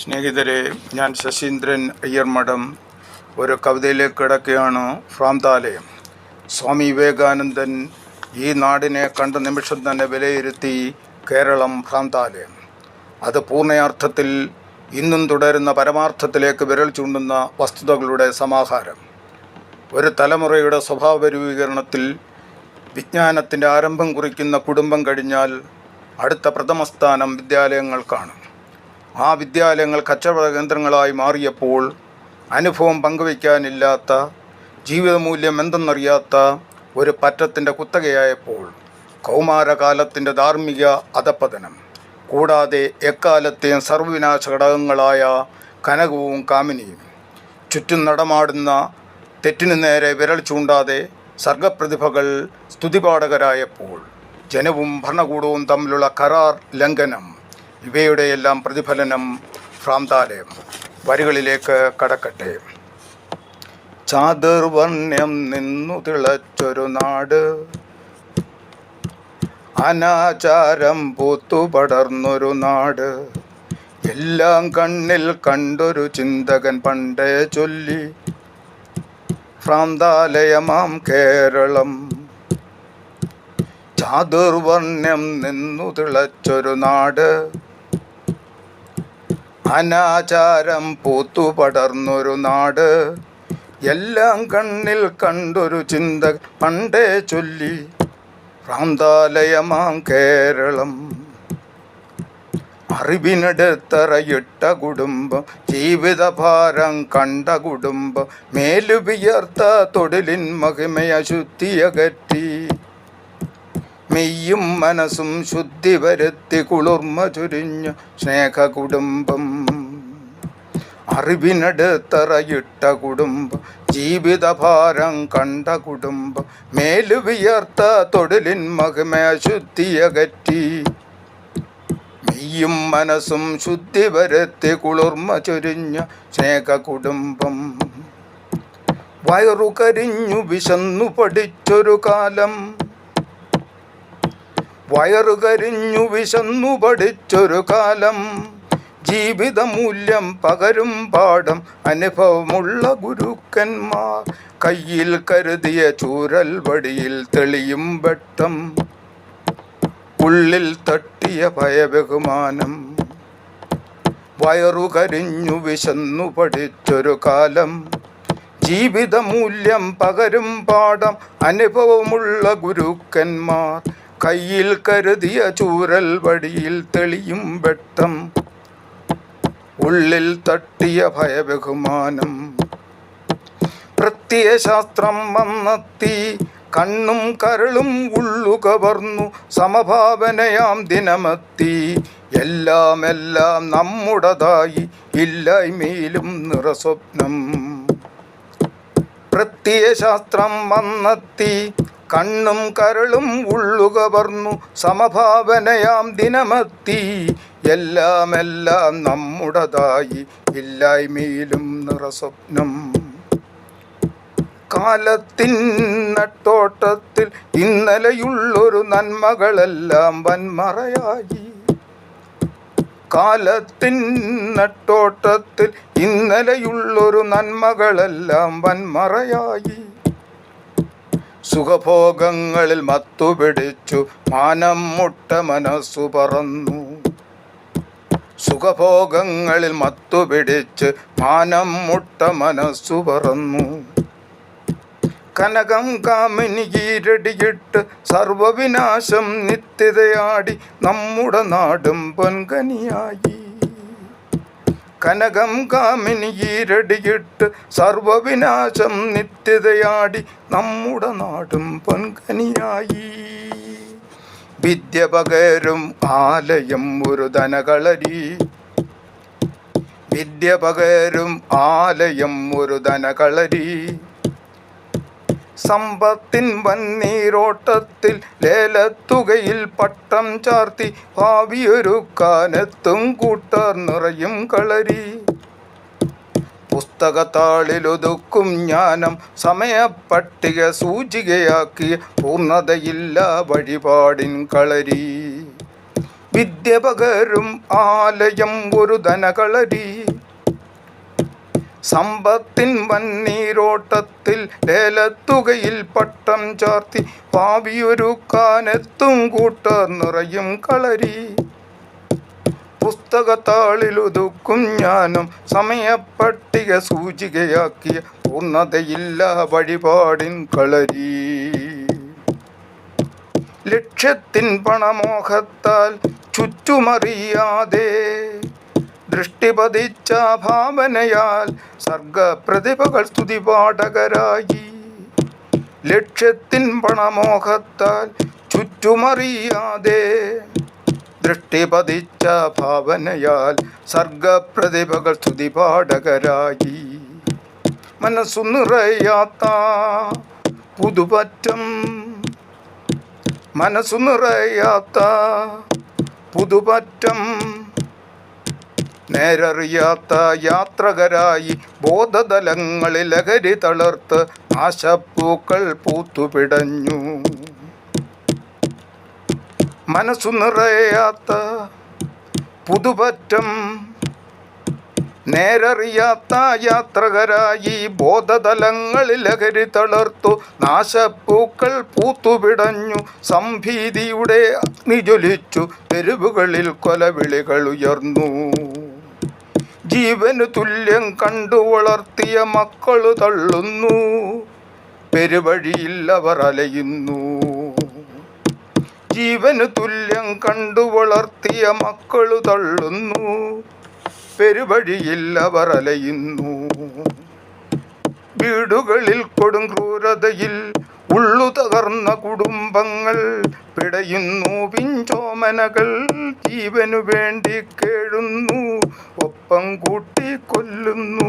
സ്നേഹിതരെ ഞാൻ ശശീന്ദ്രൻ അയ്യർമഠം ഒരു കവിതയിലേക്ക് കിടക്കുകയാണ്. ഭ്രാന്താലയം. സ്വാമി വിവേകാനന്ദൻ ഈ നാടിനെ കണ്ട നിമിഷം തന്നെ വിലയിരുത്തി കേരളം ഭ്രാന്താലയം. അത് പൂർണയാർത്ഥത്തിൽ ഇന്നും തുടരുന്ന പരമാർത്ഥത്തിലേക്ക് വിരൽ ചൂണ്ടുന്ന വസ്തുതകളുടെ സമാഹാരം. ഒരു തലമുറയുടെ സ്വഭാവ രൂപീകരണത്തിൽ വിജ്ഞാനത്തിന്റെ ആരംഭം കുറിക്കുന്ന കുടുംബം കഴിഞ്ഞാൽ അടുത്ത പ്രഥമസ്ഥാനം വിദ്യാലയങ്ങൾക്കാണ് ആ വിദ്യാലയങ്ങൾ കച്ചവട കേന്ദ്രങ്ങളായി മാറിയപ്പോൾ അനുഭവം പങ്കുവയ്ക്കാനില്ലാത്ത ജീവിതമൂല്യം എന്തെന്നറിയാത്ത ഒരു പറ്റത്തിന്റെ കുത്തകയായപ്പോൾ കൗമാരകാലത്തിന്റെ ധാർമ്മിക അധപ്പതനം കൂടാതെ എക്കാലത്തെയും സർവവിനാശ ഘടകങ്ങളായ കനകവും കാമിനിയും ചുറ്റും നടമാടുന്ന തെറ്റിനു നേരെ വിരൽ ചൂണ്ടാതെ സർഗപ്രതിഭകൾ സ്തുതിപാഠകരായപ്പോൾ ജനവും ഭരണകൂടവും തമ്മിലുള്ള കരാർ ലംഘനം ഇവയുടെയെല്ലാം പ്രതിഫലനം ഭ്രാന്താലയം. വരികളിലേക്ക് കടക്കട്ടെ. ചാതുർവർണ്യം നിന്നു തിളച്ചൊരു നാട്. അനാചാരം പൂത്തുപടർന്നൊരു നാട്. എല്ലാം കണ്ണിൽ കണ്ടൊരു ചിന്തകൻ പണ്ടേ ചൊല്ലി. ഭ്രാന്താലയമാം കേരളം. ചാതുർവർണ്യം നിന്നു തിളച്ചൊരു നാട്. അനാചാരം പൂത്തുപടർന്നൊരു നാട്. എല്ലാം കണ്ണിൽ കണ്ടൊരു ചിന്ത പണ്ടേ ചൊല്ലി. പ്രാന്താലയമാം കേരളം. അറിവിനെടുത്തറയിട്ട കുടുംബം ജീവിതഭാരം കണ്ട കുടുംബം മേലുവിയർത്ത തൊഴിലിൻ മഹിമയശുദ്ധിയകറ്റി മെയ്യും മനസ്സും ശുദ്ധി വരുത്തി കുളിർമ ചുരിഞ്ഞു സ്നേഹ കുടുംബം അറിവിനടുത്തറയിട്ട കുടുംബം ജീവിതഭാരം കണ്ട കുടുംബം മേലുവിയർത്ത തൊഴിലിൻ മഹിമയശുദ്ധിയകറ്റി മെയ്യും മനസ്സും ശുദ്ധി വരുത്തി കുളിർമ ചൊരിഞ്ഞ സ്നേഹ കുടുംബം വയറു കരിഞ്ഞു വിശന്നു പഠിച്ചൊരു കാലം. വയറു കരിഞ്ഞു വിശന്നു പഠിച്ചൊരു കാലം. ജീവിതമൂല്യം പകരും പാഠം അനുഭവമുള്ള ഗുരുക്കന്മാർ. കയ്യിൽ കരുതിയ ചൂരൽ വടിയിൽ തെളിയും വെട്ടം. ഉള്ളിൽ തട്ടിയ ഭയബഹുമാനം. വയറുകരിഞ്ഞു വിശന്നു പഠിച്ചൊരു കാലം. ജീവിതമൂല്യം പകരും പാഠം അനുഭവമുള്ള ഗുരുക്കന്മാർ. കയ്യിൽ കരുതിയ ചൂരൽ വടിയിൽ തെളിയും വെട്ടം. ഉള്ളിൽ തട്ടിയ ഭയബഹുമാനം. പ്രത്യയശാസ്ത്രം വന്നെത്തി. കണ്ണും കരളും ഉള്ളു കവർന്നു സമഭാവനയാം ദിനമെത്തി. എല്ലാം എല്ലാം നമ്മുടേതായി. ഇല്ലായ്മയിലും നിറസ്വപ്നം. പ്രത്യയശാസ്ത്രം വന്നെത്തി. കണ്ണും കരളും ഉള്ളുകവർന്നു സമഭാവനയാം ദിനമത്തി. എല്ലാമെല്ലാം എല്ലാം നമ്മുടേതായി ഇല്ലായ്മയിലും നിറസ്വപ്നം. കാലത്തിൻ നട്ടോട്ടത്തിൽ ഇന്നലെയുള്ളൊരു നന്മകളെല്ലാം വൻമറയായി. കാലത്തിൻ നട്ടോട്ടത്തിൽ ഇന്നലെയുള്ളൊരു നന്മകളെല്ലാം വൻമറയായി. സുഖഭോഗങ്ങളിൽ മത്തുപിടിച്ചു മാനം മുട്ട മനസ്സു പറന്നു. സുഖഭോഗങ്ങളിൽ മത്തുപിടിച്ച് മാനം മുട്ട മനസ്സു പറന്നു. കനകം കാമിനി കീരടിയിട്ട് സർവവിനാശം നിത്യതയാടി നമ്മുടെ നാടും പൊൻകനിയായി. കനകം കാമിനി ഈരടിയിട്ട് സർവവിനാശം നിത്യതയാടി നമ്മുടെ നാടും പൊൻകനിയായി. വിദ്യ പകരും ആലയം ഒരു ധനകളരി. വിദ്യ പകരും ആലയം ഒരു ധനകളരി. സമ്പത്തിൻ വന്നീരോട്ടത്തിൽ ലേലത്തുകയിൽ പട്ടം ചാർത്തി ഭാവിയൊരുക്കാനെത്തും കൂട്ടർ നിറയും കളരി. പുസ്തകത്താളിലൊതുക്കും ജ്ഞാനം സമയപ്പട്ടിക സൂചികയാക്കിയ പൂർണതയില്ല വഴിപാടിൻ കളരി. വിദ്യ പകരും ആലയം ഒരു ധനകളരി. സമ്പത്തിൻ വന്നീരോട്ടത്തിൽ ലേലത്തുകയിൽ പട്ടം ചാർത്തി പാവിയൊരുക്കാനെത്തും കൂട്ടർ നിറയും കളരി. പുസ്തകത്താളിലുതുക്കും ജ്ഞാനം സമയപ്പട്ടിക സൂചികയാക്കിയ പൂർണതയില്ല വഴിപാടിൻ കളരി. ലക്ഷ്യത്തിൻ പണമോഹത്താൽ ചുറ്റുമറിയാതെ ദൃഷ്ടി പതിച്ച ഭാവനയാൽ സർഗപ്രതിഭകൾ സ്തുതിപാഠകരായി. ലക്ഷ്യത്തിൻ പണമോഹത്താൽ ചുറ്റുമറിയാതെ ദൃഷ്ടിപതിച്ച ഭാവനയാൽ സർഗപ്രതിഭകൾ സ്തുതിപാഠകരായി. മനസ്സു നിറയാത്ത പുതുപറ്റം മനസ്സു നിറയാത്ത പുതുപറ്റം നേരറിയാത്ത യാത്രകരായി ബോധതലങ്ങളിൽ ലഹരി തളർത്ത് ആശപ്പൂക്കൾ പൂത്തുപിടഞ്ഞു. മനസ്സു നിറയാത്ത പുതുപറ്റം നേരറിയാത്ത യാത്രകരായി ബോധതലങ്ങളിൽ ലഹരി തളർത്തു നാശപ്പൂക്കൾ പൂത്തുപിടഞ്ഞു. സംഭീതിയുടെ അഗ്നിജ്വലിച്ചു തെരുവുകളിൽ കൊലവിളികൾ ഉയർന്നു. ജീവന് തുല്യം കണ്ടു വളർത്തിയ മക്കൾ തള്ളുന്നു. പെരുവഴിയിൽ അവർ അലയുന്നു. ജീവന് തുല്യം കണ്ടു വളർത്തിയ മക്കൾ തള്ളുന്നു. പെരുവഴിയിൽ അവർ അലയുന്നു. വീടുകളിൽ കൊടും ക്രൂരതയിൽ ഉള്ളു തകർന്ന കുടുംബങ്ങൾ പിടയുന്നു. പിഞ്ചോമനകൾ ജീവനു വേണ്ടി കേഴുന്നു. ഒപ്പം കൂട്ടി കൊല്ലുന്നു.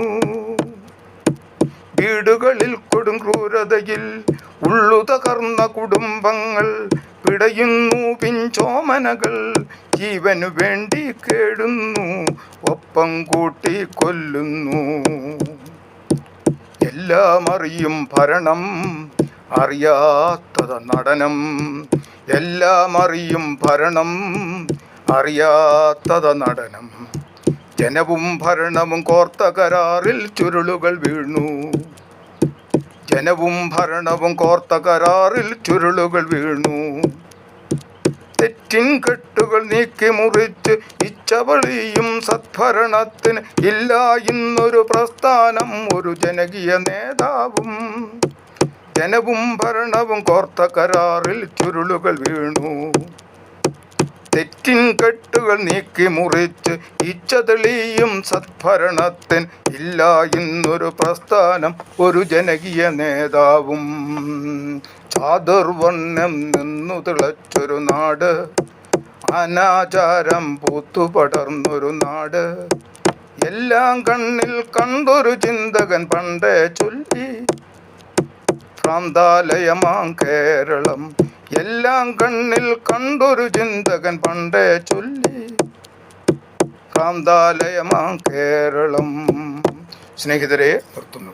വീടുകളിൽ കൊടും ക്രൂരതയിൽ ഉള്ളു തകർന്ന കുടുംബങ്ങൾ പിടയുന്നു. പിഞ്ചോമനകൾ ജീവനു വേണ്ടി കേടുന്നു. ഒപ്പം കൂട്ടി കൊല്ലുന്നു. എല്ലാം അറിയും ഭരണം അറിയാത്തത് നടനം. എല്ലാം അറിയും ഭരണം അറിയാത്തത് നടനം. ജനവും ഭരണവും കോർത്ത കരാറിൽ ചുരുളുകൾ വീണു. ജനവും ഭരണവും കോർത്ത കരാറിൽ ചുരുളുകൾ വീണു. തെറ്റിൻ കെട്ടുകൾ നീക്കി മുറിച്ച് ഇച്ചവളിയും സദ്ഭരണത്തിന് ഇല്ല ഇന്നൊരു പ്രസ്ഥാനം ഒരു ജനകീയ നേതാവും. ജനവും ഭരണവും കോർത്ത കരാറിൽ ചുരുളുകൾ വീണു. തെറ്റിൻ കെട്ടുകൾ നീക്കി മുറിച്ച് ഇച്ഛതെളിയും സത്ഭരണത്തിൻ ഇല്ല ഇന്നൊരു പ്രസ്ഥാനം ഒരു ജനകീയ നേതാവും. ചാതുർവർണം നിന്നു തിളച്ചൊരു നാട് അനാചാരം പൂത്തുപടർന്നൊരു നാട്. എല്ലാം കണ്ണിൽ കണ്ടൊരു ചിന്തകൻ പണ്ടേ ചൊല്ലി ഭ്രാന്താലയമാം കേരളം എല്ലാം കണ്ണിൽ കണ്ടൊരു ചിന്തകൻ പണ്ടേ ചൊല്ലി. കാന്താലയമാ കേരളം. സ്നേഹിതരെ നിർത്തുന്നു.